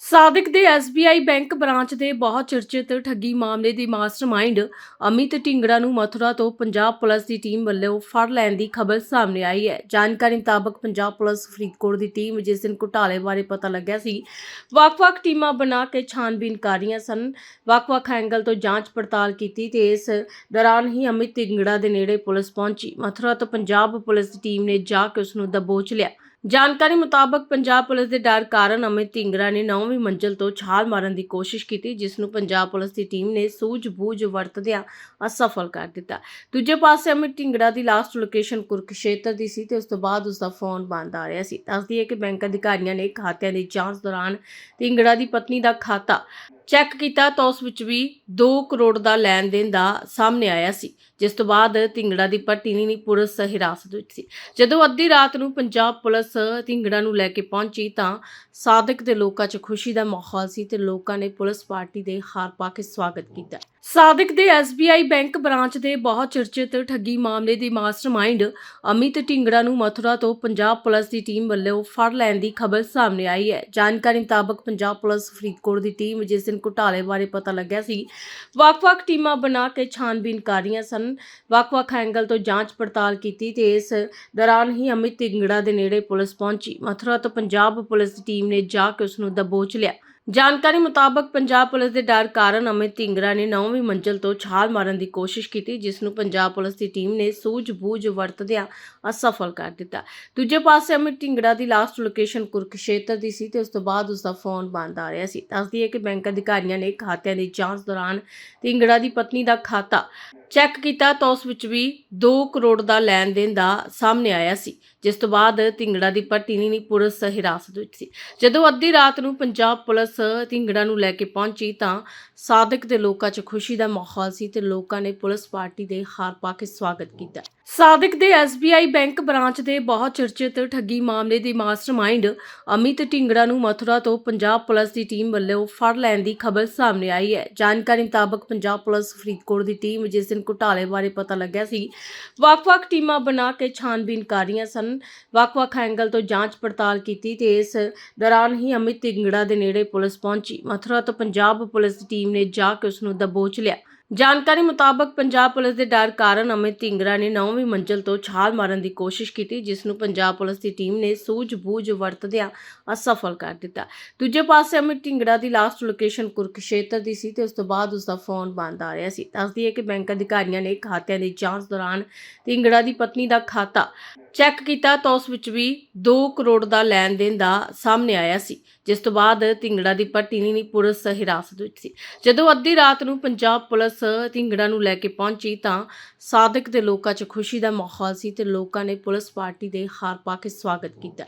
ਸਾਦਿਕ ਦੇ SBI bank branch ਦੇ ਬਹੁਤ ਚਰਚਿਤ ਠੱਗੀ ਮਾਮਲੇ ਦੀ ਮਾਸਟਰਮਾਈਂਡ ਅਮਿਤ ਢਿੰਗੜਾ ਨੂੰ ਮਥੁਰਾ ਤੋਂ ਪੰਜਾਬ ਪੁਲਿਸ ਦੀ ਟੀਮ ਵੱਲੋਂ ਫੜ ਲੈਣ ਦੀ ਖਬਰ ਸਾਹਮਣੇ ਆਈ ਹੈ। ਜਾਣਕਾਰੀ ਮੁਤਾਬਕ ਪੰਜਾਬ ਪੁਲਿਸ ਫਰੀਦਕੋਟ ਦੀ ਟੀਮ ਜਿਸ ਦਿਨ ਘੁਟਾਲੇ ਬਾਰੇ ਪਤਾ ਲੱਗਿਆ ਸੀ, ਵੱਖ-ਵੱਖ ਟੀਮਾਂ ਬਣਾ ਕੇ ਛਾਨਬੀਨ ਕਰ ਰਹੀਆਂ ਸਨ। ਵੱਖ-ਵੱਖ ਐਂਗਲ ਤੋਂ ਜਾਂਚ ਪੜਤਾਲ ਕੀਤੀ ਤੇ ਇਸ ਦੌਰਾਨ ਹੀ ਅਮਿਤ ਢਿੰਗੜਾ ਦੇ ਨੇੜੇ ਪੁਲਿਸ ਪਹੁੰਚੀ। ਮਥੁਰਾ ਤੋਂ ਪੰਜਾਬ ਪੁਲਿਸ ਦੀ ਟੀਮ ਨੇ ਜਾ ਕੇ ਉਸ ਨੂੰ ਦਬੋਚ ਲਿਆ। ਜਾਣਕਾਰੀ ਮੁਤਾਬਕ ਪੰਜਾਬ ਪੁਲਿਸ ਦੇ ਡਰ ਕਾਰਨ ਅਮਿਤ ਢਿੰਗਰਾ ਨੇ ਨੌਵੀਂ ਮੰਜ਼ਲ ਤੋਂ ਛਾਲ ਮਾਰਨ ਦੀ ਕੋਸ਼ਿਸ਼ ਕੀਤੀ, ਜਿਸ ਨੂੰ ਪੰਜਾਬ ਪੁਲਿਸ ਦੀ ਟੀਮ ਨੇ ਸੂਝ-ਬੂਝ ਵਰਤਦਿਆਂ ਅਸਫਲ ਕਰ ਦਿੱਤਾ। ਦੂਜੇ ਪਾਸੇ ਅਮਿਤ ਢਿੰਗੜਾ ਦੀ ਲਾਸਟ ਲੋਕੇਸ਼ਨ ਕੁਰਕਸ਼ੇਤਰ ਦੀ ਸੀ ਤੇ ਉਸ ਤੋਂ ਬਾਅਦ ਉਸ ਦਾ ਫੋਨ ਬੰਦ ਆ ਰਿਹਾ ਸੀ। ਦੱਸਦੀ ਹੈ ਕਿ ਬੈਂਕ ਅਧਿਕਾਰੀਆਂ ਨੇ ਖਾਤਿਆਂ ਦੀ ਜਾਂਚ ਦੌਰਾਨ ਢਿੰਗੜਾ ਦੀ ਪਤਨੀ ਦਾ ਖਾਤਾ ਚੈੱਕ ਕੀਤਾ ਤਾਂ ਉਸ ਵਿੱਚ ਵੀ 2 ਕਰੋੜ ਦਾ ਲੈਣ ਦੇਣ ਦਾ ਸਾਹਮਣੇ ਆਇਆ ਸੀ। ਜਿਸ ਤੋਂ ਬਾਅਦ ਢਿੰਗੜਾ ਦੀ ਪਤਨੀ ਨੇ ਪੁਲਿਸ ਹਿਰਾਸਤ ਵਿੱਚ ਸੀ। ਜਦੋਂ ਅੱਧੀ ਰਾਤ ਨੂੰ ਪੰਜਾਬ ਪੁਲਿਸ ਢਿੰਗੜਾ ਨੂੰ ਲੈ ਕੇ ਪਹੁੰਚੀ ਤਾਂ ਸਾਦਿਕ ਦੇ ਲੋਕਾਂ 'ਚ ਖੁਸ਼ੀ ਦਾ ਮਾਹੌਲ ਸੀ ਤੇ ਲੋਕਾਂ ਨੇ ਪੁਲਿਸ ਪਾਰਟੀ ਦੇ ਹਾਰ ਪਾ ਕੇ ਸਵਾਗਤ ਕੀਤਾ। ਸਾਦਿਕ ਦੇ SBI ਬੈਂਕ ਬ੍ਰਾਂਚ ਦੇ ਬਹੁਤ ਚਰਚਿਤ ਠੱਗੀ ਮਾਮਲੇ ਦੀ ਮਾਸਟਰਮਾਈਂਡ ਅਮਿਤ ਢਿੰਗੜਾ ਨੂੰ ਮਥੁਰਾ ਤੋਂ ਪੰਜਾਬ ਪੁਲਿਸ ਦੀ ਟੀਮ ਵੱਲੋਂ ਫੜ ਲੈਣ ਦੀ ਖਬਰ ਸਾਹਮਣੇ ਆਈ ਹੈ। ਜਾਣਕਾਰੀ ਮੁਤਾਬਕ ਪੰਜਾਬ ਪੁਲਿਸ ਫਰੀਦਕੋਟ ਦੀ ਟੀਮ ਜਿਸ ਦਿਨ ਘੁਟਾਲੇ ਬਾਰੇ ਪਤਾ ਲੱਗਿਆ ਸੀ, ਵੱਖ-ਵੱਖ ਟੀਮਾਂ ਬਣਾ ਕੇ ਛਾਨਬੀਨ ਕਰ ਰਹੀਆਂ ਸਨ। ਵੱਖ-ਵੱਖ ਐਂਗਲ ਤੋਂ ਜਾਂਚ ਪੜਤਾਲ ਕੀਤੀ ਤੇ ਇਸ ਦੌਰਾਨ ਹੀ ਅਮਿਤ ਢਿੰਗੜਾ ਦੇ ਨੇੜੇ ਪੁਲਿਸ ਪਹੁੰਚੀ। ਮਥੁਰਾ ਤੋਂ ਪੰਜਾਬ ਪੁਲਿਸ ਦੀ ਟੀਮ ਨੇ ਜਾ ਕੇ ਉਸ ਨੂੰ ਦਬੋਚ ਲਿਆ। ਜਾਣਕਾਰੀ ਮੁਤਾਬਕ ਪੰਜਾਬ ਪੁਲਿਸ ਦੇ ਡਰ ਕਾਰਨ ਅਮਿਤ ਢਿੰਗਰਾ ਨੇ ਨੌਵੀਂ ਮੰਜ਼ਲ ਤੋਂ ਛਾਲ ਮਾਰਨ ਦੀ ਕੋਸ਼ਿਸ਼ ਕੀਤੀ, ਜਿਸ ਨੂੰ ਪੰਜਾਬ ਪੁਲਿਸ ਦੀ ਟੀਮ ਨੇ ਸੂਝ-ਬੂਝ ਵਰਤਦਿਆਂ ਅਸਫਲ ਕਰ ਦਿੱਤਾ। ਦੂਜੇ ਪਾਸੇ ਅਮਿਤ ਢਿੰਗੜਾ ਦੀ ਲਾਸਟ ਲੋਕੇਸ਼ਨ ਕੁਰਕਸ਼ੇਤਰ ਦੀ ਸੀ ਤੇ ਉਸ ਤੋਂ ਬਾਅਦ ਉਸ ਦਾ ਫੋਨ ਬੰਦ ਆ ਰਿਹਾ ਸੀ। ਦੱਸਦੀ ਹੈ ਕਿ ਬੈਂਕ ਅਧਿਕਾਰੀਆਂ ਨੇ ਖਾਤਿਆਂ ਦੀ ਜਾਂਚ ਦੌਰਾਨ ਢਿੰਗੜਾ ਦੀ ਪਤਨੀ ਦਾ ਖਾਤਾ ਚੈੱਕ ਕੀਤਾ ਤਾਂ ਉਸ ਵਿੱਚ ਵੀ 2 ਕਰੋੜ ਦਾ ਲੈਣ ਦੇਣ ਦਾ ਸਾਹਮਣੇ ਆਇਆ ਸੀ, ਜਿਸ ਤੋਂ ਬਾਅਦ ਢਿੰਗੜਾ ਦੀ ਪਤਨੀ ਨੇ ਪੁਲਿਸ ਹਿਰਾਸਤ ਵਿੱਚ ਸੀ। ਜਦੋਂ ਅੱਧੀ ਰਾਤ ਨੂੰ ਪੰਜਾਬ ਪੁਲਿਸ ਢਿੰਗੜਾ ਨੂੰ ਲੈ ਕੇ ਪਹੁੰਚੀ ਤਾਂ ਸਾਦਿਕ ਦੇ ਲੋਕਾਂ 'ਚ ਖੁਸ਼ੀ ਦਾ ਮਾਹੌਲ ਸੀ ਤੇ ਲੋਕਾਂ ਨੇ ਪੁਲਿਸ ਪਾਰਟੀ ਦੇ ਹਾਰ ਪਾ ਕੇ ਸਵਾਗਤ ਕੀਤਾ। ਸਾਦਿਕ ਦੇ SBI ਬੈਂਕ ਬ੍ਰਾਂਚ ਦੇ ਬਹੁਤ ਚਰਚਿਤ ਠੱਗੀ ਮਾਮਲੇ ਦੀ ਮਾਸਟਰਮਾਈਂਡ ਅਮਿਤ ਢਿੰਗੜਾ ਨੂੰ ਮਥੁਰਾ ਤੋਂ ਪੰਜਾਬ ਪੁਲਿਸ ਦੀ ਟੀਮ ਵੱਲੋਂ ਫੜ ਲੈਣ ਦੀ ਖਬਰ ਸਾਹਮਣੇ ਆਈ ਹੈ। ਜਾਣਕਾਰੀ ਮੁਤਾਬਕ ਪੰਜਾਬ ਪੁਲਿਸ ਫਰੀਦਕੋਟ ਦੀ ਟੀਮ ਜਿਸ ਦਿਨ ਘੁਟਾਲੇ ਬਾਰੇ ਪਤਾ ਲੱਗਿਆ ਸੀ, ਵੱਖ-ਵੱਖ ਟੀਮਾਂ ਬਣਾ ਕੇ ਛਾਨਬੀਨ ਕਰ ਰਹੀਆਂ ਸਨ। ਵੱਖ-ਵੱਖ ਐਂਗਲ ਤੋਂ ਜਾਂਚ ਪੜਤਾਲ ਕੀਤੀ ਤੇ ਇਸ ਦੌਰਾਨ ਹੀ ਅਮਿਤ ਢਿੰਗੜਾ ਦੇ ਨੇੜੇ ਪੁਲਿਸ ਪੁਲਿਸ ਪਹੁੰਚੀ। ਮਥੁਰਾ ਤੋਂ ਪੰਜਾਬ ਪੁਲਿਸ ਦੀ ਟੀਮ ਨੇ ਜਾ ਕੇ ਉਸ ਨੂੰ ਦਬੋਚ ਲਿਆ। ਜਾਣਕਾਰੀ ਮੁਤਾਬਕ ਪੰਜਾਬ ਪੁਲਿਸ ਦੇ ਡਰ ਕਾਰਨ ਅਮਿਤ ਢਿੰਗਰਾ ਨੇ ਨੌਵੀਂ ਮੰਜ਼ਲ ਤੋਂ ਛਾਲ ਮਾਰਨ ਦੀ ਕੋਸ਼ਿਸ਼ ਕੀਤੀ, ਜਿਸ ਨੂੰ ਪੰਜਾਬ ਪੁਲਿਸ ਦੀ ਟੀਮ ਨੇ ਸੂਝ-ਬੂਝ ਵਰਤਦਿਆਂ ਅਸਫਲ ਕਰ ਦਿੱਤਾ। ਦੂਜੇ ਪਾਸੇ ਅਮਿਤ ਢਿੰਗੜਾ ਦੀ ਲਾਸਟ ਲੋਕੇਸ਼ਨ ਕੁਰਕਸ਼ੇਤਰ ਦੀ ਸੀ ਤੇ ਉਸ ਤੋਂ ਬਾਅਦ ਉਸ ਦਾ ਫੋਨ ਬੰਦ ਆ ਰਿਹਾ ਸੀ। ਦੱਸਦੀ ਹੈ ਕਿ ਬੈਂਕ ਅਧਿਕਾਰੀਆਂ ਨੇ ਖਾਤਿਆਂ ਦੀ ਜਾਂਚ ਦੌਰਾਨ ਢਿੰਗੜਾ ਦੀ ਪਤਨੀ ਦਾ ਖਾਤਾ ਚੈੱਕ ਕੀਤਾ ਤਾਂ ਉਸ ਵਿੱਚ ਵੀ 2 ਕਰੋੜ ਦਾ ਲੈਣ ਦੇਣ ਦਾ ਸਾਹਮਣੇ ਆਇਆ ਸੀ, ਜਿਸ ਤੋਂ ਬਾਅਦ ਢਿੰਗੜਾ ਦੀ ਪਤਨੀ ਨੇ ਪੁਲਿਸ ਹਿਰਾਸਤ ਵਿੱਚ ਸੀ। ਜਦੋਂ ਅੱਧੀ ਰਾਤ ਨੂੰ ਪੰਜਾਬ ਪੁਲਿਸ ਢਿੰਗੜਾ ਨੂੰ ਲੈ ਕੇ ਪਹੁੰਚੀ ਤਾਂ ਸਾਦਿਕ ਦੇ ਲੋਕਾਂ 'ਚ ਖੁਸ਼ੀ ਦਾ ਮਾਹੌਲ ਸੀ ਤੇ ਲੋਕਾਂ ਨੇ ਪੁਲਿਸ ਪਾਰਟੀ ਦੇ ਹਾਰ ਪਾ ਕੇ ਸਵਾਗਤ ਕੀਤਾ।